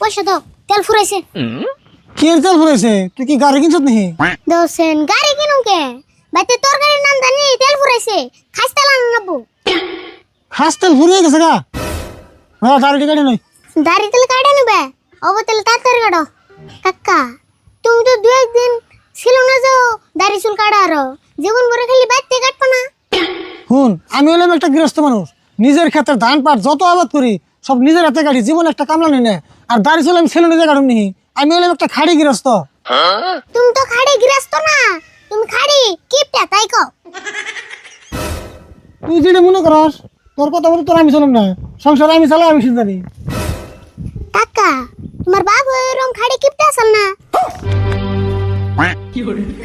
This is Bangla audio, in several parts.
পয়সা দাও তেল ফুরাইছে। কি এর তেল ফুরাইছে? তুই কি গাড়ি কিনছত নাকি? দোসেন গাড়ি কিনুম কে? বাইতে তোর গাড়ির নাম জানি তেল ফুরাইছে। খাস তেল আন নাবো হাস তেল ফুরিয়ে গেছে গা। হ্যাঁ গাড়ি গাড়ি নয় দাড়ি তেল কাটে নেবে? অব তেল তাড়াতাড়ি কাটো। কাকা তুমি তো দু একদিন ছিল না যাও দাড়ি চুল কাটা আরও। জীবন ভরে খালি বাইতে কাটবো না। শুন আমি হলাম একটা গৃহস্থ মানুষ। নিজের ক্ষেত্রে ধান পাট যত আবাদ করি সব নিজের হাতে গাড়ি জীবন একটা কামলা নিই আর দাড়ি চলে আমি ছেলে নিজে কাটুম নি। আমি হলাম একটা খাড়ি গৃহস্থ। তুমি তো খাড়ি গৃহস্থ না। তুমি খাড়ি কিপটা তাই কও। তুই যেটা মনে করস তোর কথা বলে তোর আমি চলাম না। সংসার আমি চালাই আমি সিদ্ধানি কাকা তোমার বাপ এরকম খাড়ি কিপটা আসল না?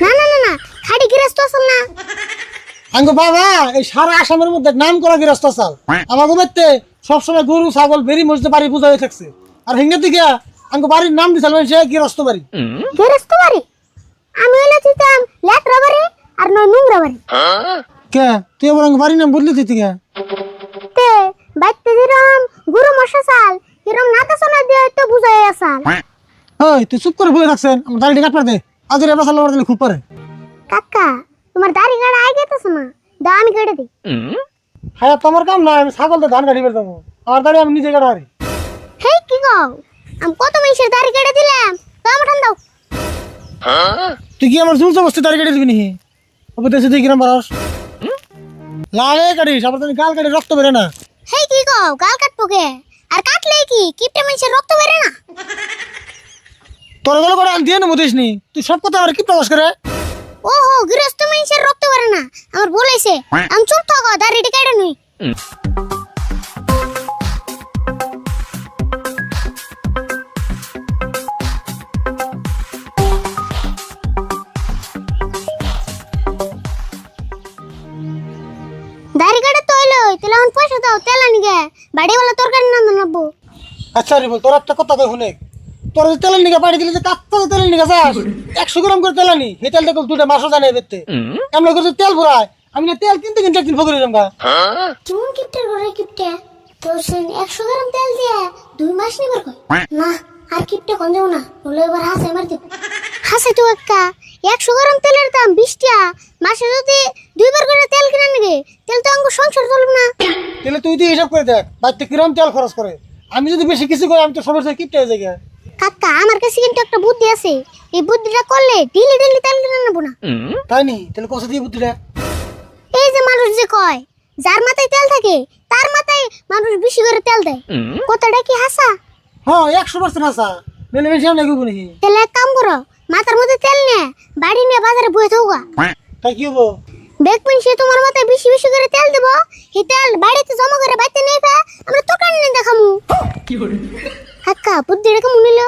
না না না না খাড়ি গৃহস্থ আসল না। আঙ্গো বাবা এই সারা আসামের মধ্যে নাম করা গৃহস্থ চাল বাড়তে সবসময় গরু ছাগল বেরি মসজিদে বাড়ি পূজা হয়ে থাকছে। আর হিঙ্গের দিকে আঙ্গো বাড়ির নাম দিছিল সে গৃহস্থ বাড়ি। গৃহস্থ বাড়ি? আমি হলো চিতাম ল্যাটরা বাড়ি আর নয় নোংরা বাড়ি। কে? তুই আঙ্গো বাড়ির নাম বদলে দিতি কে তে বাইতে যেরম গুরু মশা চাল এরম নাতা সোনা দিয়ে তো বুঝাই আসাল। ওই তুই চুপ করে বলে থাকছেন আমার দাড়িটা কাটবার দে। আজ এবার সাল দিলে খুব পারে। কাকা তোমার দাড়ি গাড়া আগে তো না দা আমি কেটে দিই। হ্যাঁ তোমার কাম না আমি ছাগল তো ধান কাটি বের দেবো আমার দাড়ি আমি নিজে কাটা হারি। হেই কি গো আমি কত মানুষের দাড়ি কেটে দিলাম? তো আমার ঠান্ডাও তুই কি আমার জোর জবস্তি দাড়ি কেটে দিবি নি? ওপর দেশে দিয়ে কিরম বারস লালে কাটিস আবার তুমি গাল কাটি রক্ত বেরো না। হেই কি গো গাল কাটবো কে? আর কাটলে কি? কিপটে মানুষের রক্ত বেরে না? তোর গেলে করে আমি দিয়ে নেব দিস নি। তুই সব কথা আমার কি প্রকাশ করে? ওহো গৃহস্থ মানুষের রক্ত বেরে না। আমার বলেছে আমি চুপ থাকো দাড়িটি কেটে নুই। দাড়ি কাটে তো হইল তাহলে এখন পয়সা দাও তেল আনি গে। বাড়িওয়ালা তরকারি না নাবো আচ্ছা রে বল তোর একটা কথা কই শুনে? তোর যে তেলের নিগা বাড়ি দিলে যে যে তেলের নিগা যাস একশো গ্রাম করে তেল আনি সেই তেল দেখো দুটা মাসও জানে বেতে এমন করে তেল ভরায়? আমি না তেল কিনতে কিনতে একদিন ফকরে যাম গা। কেমন কিপটে করে কিপটে? তো একশো গ্রাম তেল দিয়ে দুই মাস নিবার কই না আর কিপটে কোন যাও না বলে এবার হাসে মার দিব। হাসে তো একটা একশো গ্রাম তেলের দাম বিশ টাকা মাসে যদি দুইবার করে তেল কিনা নিবে তেল তো আঙ্গু সংসার চলবে না। তাহলে তুই তুই হিসাব করে দেখ বাড়িতে কিরম তেল খরচ করে। আমি যদি বেশি কিছু করি আমি তো সাথে কিপটে হয়ে গা। কাকা আমার কাছে কিন্তু একটা বুদ্ধি আছে। এই বুদ্ধিটা করলে ডেলি ডেলি তেল কিনে নেব না। তাই নি? তাহলে কষা দিয়ে বুদ্ধিটা। এই যে মানুষ যে কয় যার মাথায় তেল থাকে তার মাথায় মানুষ বেশি করে তেল দেয়। কথাটা কি হাসা? হ্যাঁ একশো পার্সেন্ট হাসা। নইলে বেশি আমি লাগবো নাকি? তাহলে এক কাম করো মাথার মধ্যে তেল নে বাড়ি নিয়ে বাজারে বয়ে থাকুকা তাই কি হব? দেখবেন সে তোমার মাথায় বেশি বেশি করে তেল দেবো সেই তেল বাড়িতে জমা করে বাড়িতে নিয়ে ফে আমরা দোকান নিয়ে দেখামু। কাকা বুদ্ধিটা কেমন নিল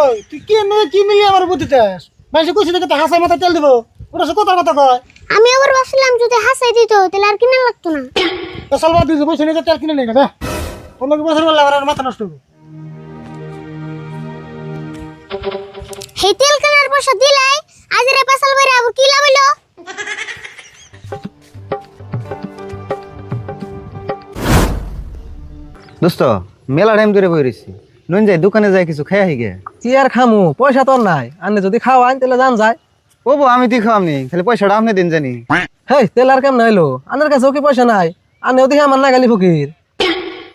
ওই তুই কি নয় কি মিলিয়ে আমার বুদ্ধিতে আস মানুষ কইছি দেখে তো হাসা মাথা তেল দেবো। ওটা সে কথার কথা কয়। আমি আবার ভাবছিলাম যদি হাসাই দিত তাহলে আর কিনা লাগতো না। তো সালবার দিয়ে পয়সা নিয়ে যা তেল কিনে নেই না অন্য কি বছর বললে আমার মাথা নষ্ট হবে। সেই তেল কেনার পয়সা দিলাই আজ রে পেশাল বাইরে আবার কি লাভ হইল? দোস্ত মেলা টাইম ধরে বই রয়েছি নুন যাই দোকানে যাই কিছু খাই আহি গে কি আর খামু? পয়সা তোর নাই। আনে যদি খাওয়ান তাহলে জান যায়। ও বউ, আমি তুই খাওয়ামনি খালি পয়সাটা আপনি দিন জানি। হেই তেল আর কেমন হইল? আনার কাছে কি পয়সা নাই? আনে দেখি আমার না গালি ফকির।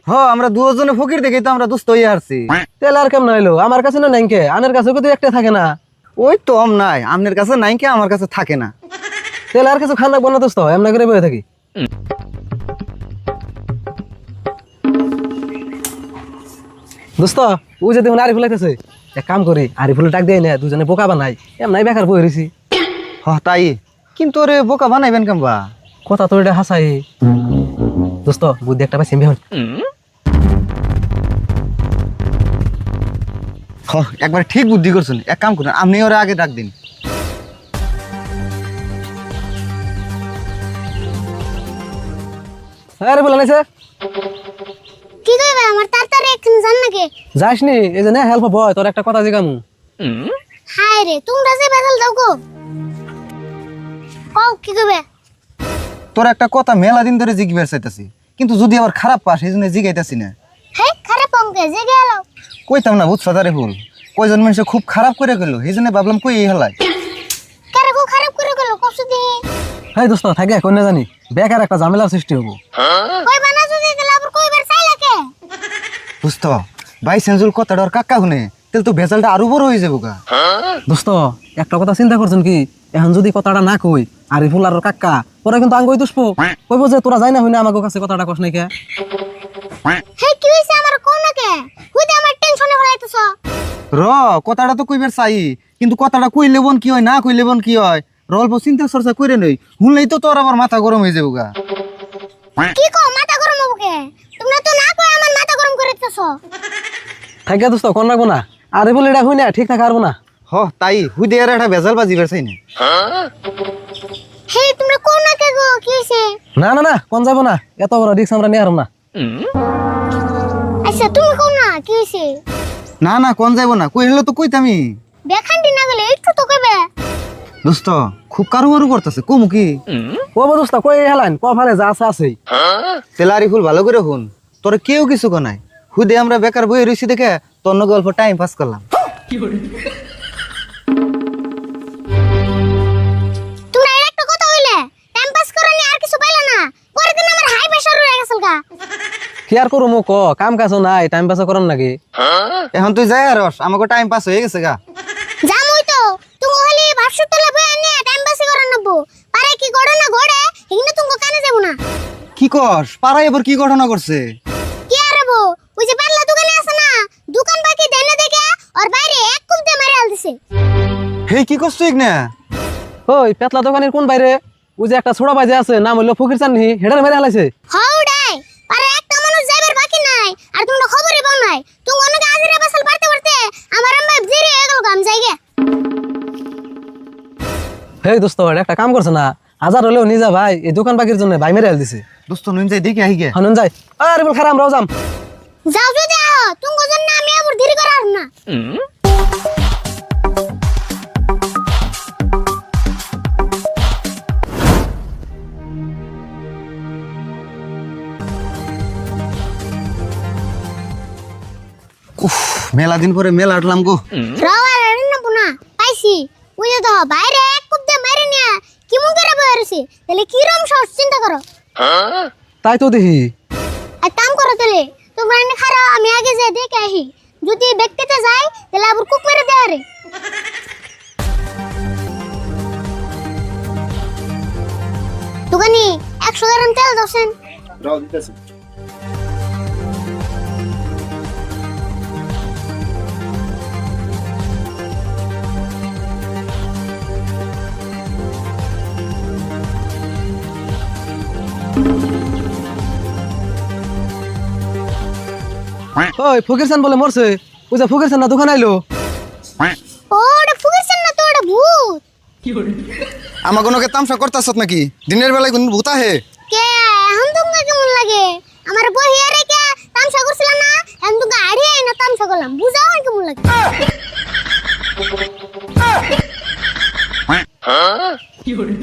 হ আমরা দুজনে ফকির দেখি তো আমরা দুস্থ হয়ে আসছি তেল আর কেমন হইল? আমার কাছে না নাইকে আনের কাছেও কিন্তু একটা থাকে না? ওই তো আম নাই। আপনার কাছে নাই কে আমার কাছে থাকে না। তেল আর কিছু খান রাখব না দোস্ত এমন করে বয়ে থাকি। দোস্ত ও যে দেখুন আরিফুল আইতেছে এক কাম করি আরিফুল ডাক দিয়ে না দুজনে বোকা বানাই এমন বেকার বই রয়েছি হ তাই। কিন্তু ওরে বোকা বানাইবেন কেমবা কথা তো এটা হাসাই। দোস্ত বুদ্ধি একটা পাইছি বিহন। হ একবার ঠিক বুদ্ধি করছেন। এক কাম করুন আপনি ওরে আগে ডাক দিন। আরে বলে নাইছে কি কইবে আমার তাড়াতাড়ি এখানে জান নাকি? যাস নি এই যে না হেল্প বয় তোর একটা কথা জিগামু। হায় রে তোমরা যে বেজাল দাও গো। কও কি কইবে? তোর একটা কথা মেলা দিন ধরে জিজ্ঞাসা চাইতেছি কিন্তু যদি আবার খারাপ পাস এই জন্য জিগাইতেছি না। হে খারাপ কমকে যে গেল কইতাম না বুঝছ তারে ফুল কয়জন মানুষ খুব খারাপ করে গেল এই জন্য ভাবলাম কই এই হেলাই কারে গো খারাপ করে গেল কষ্ট দিয়ে? হ্যাঁ দোস্ত থাকে কোন না জানি। বেকার একটা ঝামেলার সৃষ্টি হব। কই বানা যদি দিলে আবার কইবার চাইলা কে বুঝতো বাই সেঞ্জুল কথাটা ওর কাকা শুনে তাহলে তো ভেজালটা আরও বড় হয়ে যাব গা দোস্ত একটা কথা চিন্তা করছেন কি? এখন যদি কথাটা না কই আরিফুল আর কাকা পরে কিন্তু আঙ্গুই দুষবো কইবো যে তোরা যাই না হইনা আমাকে কাছে কথাটা কস নাই কে? হে কি হইছে আমার? কোন কে? হুইতে আমার টেনশনে হলাইতেছ র কথাটা তো কইবার চাই কিন্তু কথাটা কই লেবন কি হয় না কই লেবন কি হয়? র অল্প চিন্তা চর্চা করে নই শুনলেই তো তোর আবার মাথা গরম হয়ে যাব গা কি কো মাথা গরম হব কে? তোমরা তো না কই আমার মাথা গরম করে দিতেছ থাকে দোস্ত কোন রাখব না। আরিফুল এটা হই না ঠিক থাকে পারব না। হ তাই হুই দিয়ে একটা ভেজাল বাজিবার চাই না। হে তোমরা কোন না কে গো কি হইছে? না না না কোন যাব না। এত বড় রিক্স আমরা নিয়ে না। আচ্ছা তুমি কোন না কি হইছে? না না কোন যাইব না কই হলো তো কইতামি বেখান্ডি না গেলে একটু তো কইবে। দোস্ত খুব কারু কারু করতেছে কমু কি? ও দোস্ত কই হেলাইন ক ফালে যা আছে আছেই। তেলারি ফুল ভালো করে শুন। তোর কেউ কিছু নাই। হুদে আমরা বেকার বই রইছি দেখে তোর নগে অল্প টাইম পাস করলাম। তোমরা এর একটা কথা হইলে টাইম পাস করে নি আর কিছু পাইলা না। পরের দিন আমার হাই প্রেসার গেছিল গা। কি আর করব মো ক কাম কাজ নাই টাইম পাস করেন নাকি? এখন তুই যাই আর আমাকে টাইম পাস হয়ে গেছে গা। জামুই তো। তুমি হলি ভাবসুর তলে বই আনে টাইম পাস করে নাবো। পারে কি গড়ে না গড়ে তুমি কানে যাব না। কি কস পাড়ায় এবার কি ঘটনা করছে ওই যে পাল্লা দোকানে আছে না দোকান বাকি দেয় না দেখে ওর বাইরে এক কুমতে মারে আল দিছে হে কি করছ না ওই পেতলা দোকানের কোন বাইরে? ওই যে একটা ছোড়া বাজে আছে নাম হইল ফকির চাননি হেডার মেরে হালাইছে হাউডাই পারে একটা মানুষ যাইবার বাকি নাই আর তোমরা খবরই পাও নাই। তুমি অনেক আজিরে বাসাল পারতে পারতে আমার আম্মা জিরে হয়ে গেল গাম জায়গা হেই দোস্ত একটা কাম করছে না হাজার হলেও নিজা ভাই এই দোকান বাকির জন্য ভাই মেরে হাল দিছে দোস্ত নুন যাই দেখি আহি গে হানুন যাই। আরে বল খারাপ আমরাও যাম। যাও যদি আহ তুমি জন্য আমি আবার দেরি করার না। উফ মেলা দিন পরে মেলা আটলাম গো। রাওয়ার রান্না বুনা পাইছি। বুঝে তো বাইরে এক কুপ দিয়ে মারি নিয়ে কেমন করে বেরোছি তাহলে কিরম সহজ চিন্তা করো। তাই তো দেখি। আর কাম করো তাহলে। তোমরা এনে খারাপ আমি আগে যাই দেখে আহি যদি ব্যক্তিতে যাই তাহলে আবার কুক মেরে দেয় রে দোকানি একশো গ্রাম তেল দশেন ওই ফকির সান বলে মরছে। ওই যে ফকির সান না দোকান আইলো। ওটা ফকির সান না তো ওটা ভূত। আমার কোনোকে তামসা করতাছত নাকি? দিনের বেলায় কোন ভূত আহে? কে? এখন তোমাকে কেমন লাগে? আমার বহিয়া রেখে তামসা করছিল না? এখন তো গাড়ি আই না তামসা করলাম। বুঝাও কেমন লাগে? কি হলো?